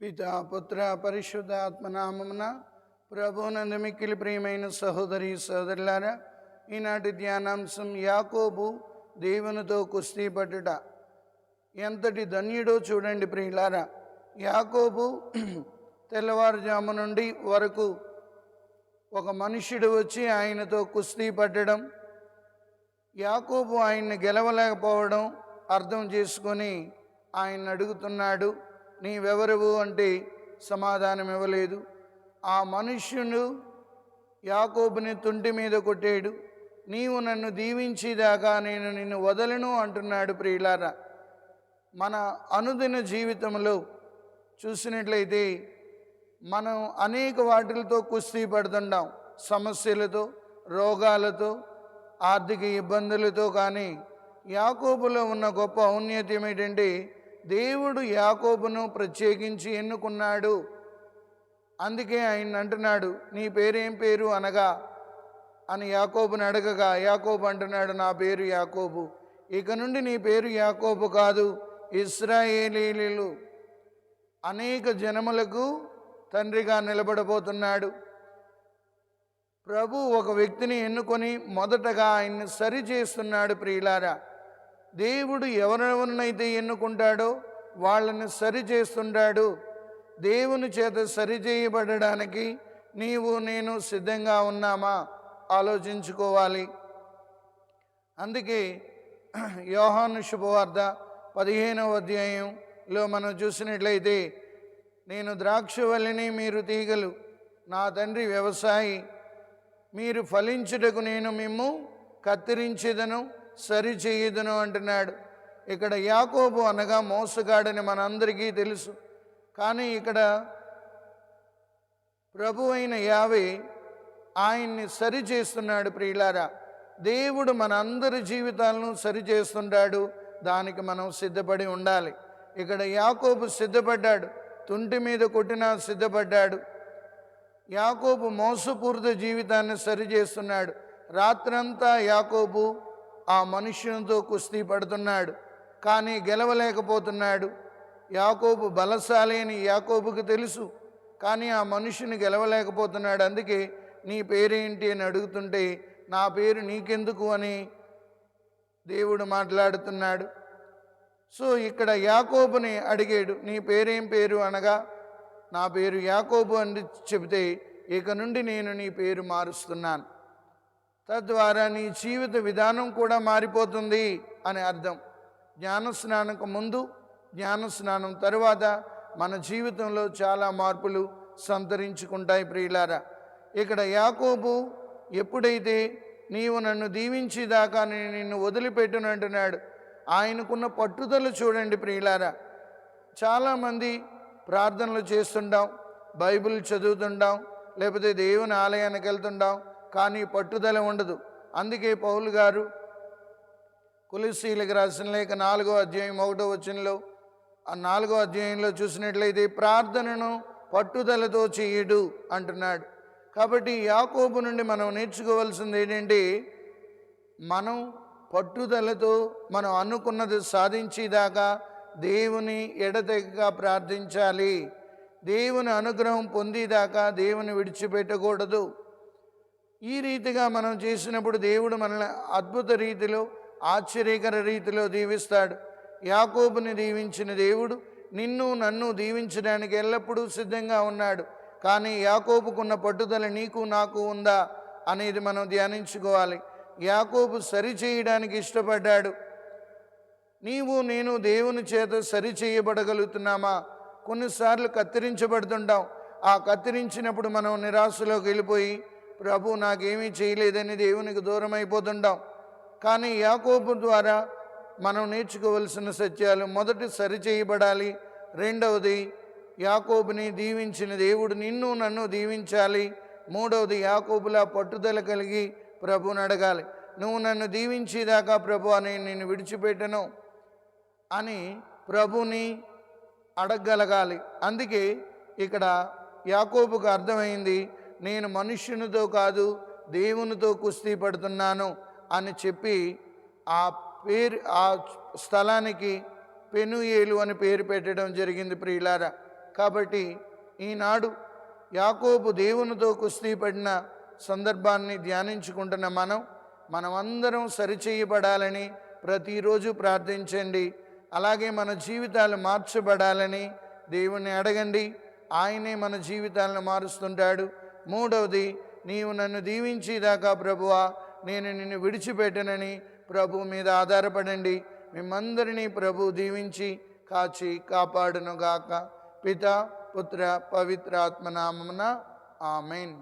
పితా పుత్ర పరిశుద్ధ ఆత్మనామమున ప్రభునందు మిక్కిలి ప్రియమైన సహోదరి సోదరులారా ఈనాటి ధ్యానాంశం యాకోబు దేవునితో కుస్తీ పట్టుట. ఎంతటి ధన్యుడో చూడండి ప్రియులారా యాకోబు తెల్లవారుజాము నుండి వరకు ఒక మనుష్యుడు వచ్చి ఆయనతో కుస్తీ పట్టడం యాకోబు ఆయన్ని గెలవలేకపోవడం అర్థం చేసుకొని ఆయన అడుగుతున్నాడు. నీవెవరువు అంటే సమాధానం ఇవ్వలేదు ఆ మనుష్యుడు యాకోబుని తుంటి మీద కొట్టాడు. నీవు నన్ను దీవించేదాకా నేను నిన్ను వదలను అంటున్నాడు ప్రియులారా. మన అనుదిన జీవితంలో చూసినట్లయితే మనం అనేక వాటిలతో కుస్తీ పడుతుంటాం. సమస్యలతో రోగాలతో ఆర్థిక ఇబ్బందులతో కానీ యాకోబులో ఉన్న గొప్ప ఔన్నత్యం ఏంటంటే దేవుడు యాకోబును ప్రత్యేకించి ఎన్నుకున్నాడు? అందుకే ఆయన అంటున్నాడు నీ పేరేం పేరు అనగా? అని యాకోబుని అడగగా యాకోబు అంటున్నాడు నా పేరు యాకోబు. ఇక నుండి నీ పేరు యాకోబు కాదు ఇస్రాయేలీలు. అనేక జనములకు తండ్రిగా నిలబడబోతున్నాడు. ప్రభు ఒక వ్యక్తిని ఎన్నుకొని మొదటగా ఆయన్ని సరి చేస్తున్నాడు ప్రియులారా. దేవుడు ఎవరెవరినైతే ఎన్నుకుంటాడో వాళ్ళని సరి చేస్తుంటాడు. దేవుని చేత సరిచేయబడడానికి నీవు నేను సిద్ధంగా ఉన్నామా? ఆలోచించుకోవాలి. అందుకే యోహాను శుభవార్త పదిహేనవ అధ్యాయంలో మనం చూసినట్లయితే నేను ద్రాక్షవల్లిని మీరు తీగలు నా తండ్రి వ్యవసాయి మీరు ఫలించుటకు నేను మిమ్ము కత్తిరించేదను. సరి చేయదును అంటున్నాడు. ఇక్కడ యాకోబు అనగా మోసగాడని మనందరికీ తెలుసు. కానీ ఇక్కడ ప్రభు అయిన యావే ఆయన్ని సరి చేస్తున్నాడు ప్రియులారా. దేవుడు మన అందరి జీవితాలను సరి చేస్తుంటాడు. దానికి మనం సిద్ధపడి ఉండాలి. ఇక్కడ యాకోబు సిద్ధపడ్డాడు. తుంటి మీద కొట్టినా సిద్ధపడ్డాడు. యాకోబు మోసపూరిత జీవితాన్ని సరి చేస్తున్నాడు. రాత్రంతా యాకోబు ఆ మనుష్యునితో కుస్తీ పడుతున్నాడు కానీ గెలవలేకపోతున్నాడు. యాకోబు బలశాలి అని యాకోబుకి తెలుసు కానీ ఆ మనుషుని గెలవలేకపోతున్నాడు. అందుకే నీ పేరేంటి అని అడుగుతుంటే నా పేరు నీకెందుకు అని దేవుడు మాట్లాడుతున్నాడు. సో ఇక్కడ యాకోబుని అడిగాడు నీ పేరేం పేరు అనగా నా పేరు యాకోబు అని చెబితే ఇక నుండి నేను నీ పేరు మారుస్తున్నాను. తద్వారా నీ జీవిత విధానం కూడా మారిపోతుంది అని అర్థం. జ్ఞానస్నానకు ముందు జ్ఞానస్నానం తరువాత మన జీవితంలో చాలా మార్పులు సంతరించుకుంటాయి ప్రియులారా. ఇక్కడ యాకోబు ఎప్పుడైతే నీవు నన్ను దీవించేదాకా నేను నిన్ను వదిలిపెట్టును అంటున్నాడు. ఆయనకున్న పట్టుదల చూడండి ప్రియులారా. చాలామంది ప్రార్థనలు చేస్తుంటాం బైబిల్ చదువుతుంటాం లేకపోతే దేవుని ఆలయానికి వెళ్తుంటాం కానీ పట్టుదల ఉండదు. అందుకే పౌలు గారు కులిశీలకు రాసిన లేక నాలుగో అధ్యాయం ఒకటో వచనంలో ఆ నాలుగో అధ్యాయంలో చూసినట్లయితే ప్రార్థనను పట్టుదలతో చేయుడు అంటున్నాడు. కాబట్టి యాకోబు నుండి మనం నేర్చుకోవాల్సింది ఏంటంటే మనం పట్టుదలతో మనం అనుకున్నది సాధించేదాకా దేవుని ఎడతెగగా ప్రార్థించాలి. దేవుని అనుగ్రహం పొందేదాకా దేవుని విడిచిపెట్టకూడదు. ఈ రీతిగా మనం చేసినప్పుడు దేవుడు మనల్ని అద్భుత రీతిలో ఆశ్చర్యకర రీతిలో దీవిస్తాడు. యాకోబుని దీవించిన దేవుడు నిన్ను నన్ను దీవించడానికి ఎల్లప్పుడూ సిద్ధంగా ఉన్నాడు. కానీ యాకోబుకున్న పట్టుదల నీకు నాకు ఉందా అనేది మనం ధ్యానించుకోవాలి. యాకోబు సరి చేయడానికి ఇష్టపడ్డాడు. నీవు నేను దేవుని చేత సరి చేయబడగలుగుతున్నామా? కొన్నిసార్లు కత్తిరించబడుతుంటాం. ఆ కత్తిరించినప్పుడు మనం నిరాశలోకి వెళ్ళిపోయి ప్రభు నాకేమీ చేయలేదని దేవునికి దూరం అయిపోతుంటాం కానీ యాకోబు ద్వారా మనం నేర్చుకోవలసిన సత్యాలు మొదటి సరి చేయబడాలి రెండవది యాకోబుని దీవించిన దేవుడు నిన్ను నన్ను దీవించాలి. మూడవది యాకోబులా పట్టుదల కలిగి ప్రభుని అడగాలి. నువ్వు నన్ను దీవించేదాకా ప్రభు అని నేను విడిచిపెట్టను అని ప్రభుని అడగగలగాలి. అందుకే ఇక్కడ యాకోబుకు అర్థమైంది నేను మనుష్యునితో కాదు దేవునితో కుస్తీ పడుతున్నాను అని చెప్పి ఆ పేరు ఆ స్థలానికి పెనుయేలు అని పేరు పెట్టడం జరిగింది ప్రియులారా. కాబట్టి ఈనాడు యాకోబు దేవునితో కుస్తీ పడిన సందర్భాన్ని ధ్యానించుకుంటున్న మనం మనమందరం సరిచేయబడాలని ప్రతిరోజు ప్రార్థించండి. అలాగే మన జీవితాలు మార్చబడాలని దేవుణ్ణి అడగండి. ఆయనే మన జీవితాలను మారుస్తుంటాడు. మూడవది నీవు నన్ను దీవించేదాకా ప్రభువా నేను నిన్ను విడిచిపెట్టనని ప్రభు మీద ఆధారపడండి. మిమ్మందరినీ ప్రభు దీవించి కాచి కాపాడునుగాక. పిత పుత్ర పవిత్రాత్మనామమున ఆమెన్.